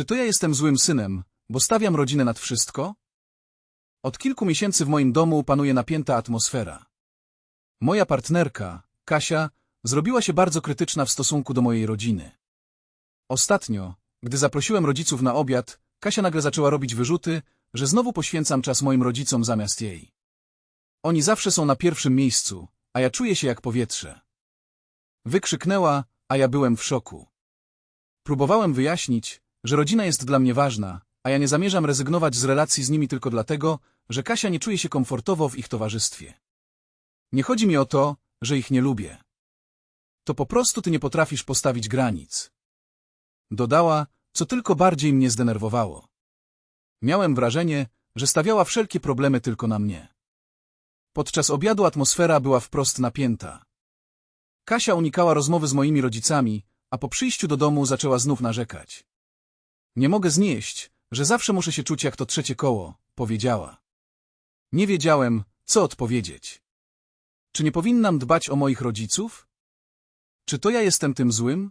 Czy to ja jestem złym synem, bo stawiam rodzinę nad wszystko? Od kilku miesięcy w moim domu panuje napięta atmosfera. Moja partnerka, Kasia, zrobiła się bardzo krytyczna w stosunku do mojej rodziny. Ostatnio, gdy zaprosiłem rodziców na obiad, Kasia nagle zaczęła robić wyrzuty, że znowu poświęcam czas moim rodzicom zamiast jej. Oni zawsze są na pierwszym miejscu, a ja czuję się jak powietrze. Wykrzyknęła, a ja byłem w szoku. Próbowałem wyjaśnić, że rodzina jest dla mnie ważna, a ja nie zamierzam rezygnować z relacji z nimi tylko dlatego, że Kasia nie czuje się komfortowo w ich towarzystwie. Nie chodzi mi o to, że ich nie lubię. To po prostu ty nie potrafisz postawić granic. Dodała, co tylko bardziej mnie zdenerwowało. Miałem wrażenie, że stawiała wszelkie problemy tylko na mnie. Podczas obiadu atmosfera była wprost napięta. Kasia unikała rozmowy z moimi rodzicami, a po przyjściu do domu zaczęła znów narzekać. Nie mogę znieść, że zawsze muszę się czuć jak to trzecie koło, powiedziała. Nie wiedziałem, co odpowiedzieć. Czy nie powinnam dbać o moich rodziców? Czy to ja jestem tym złym?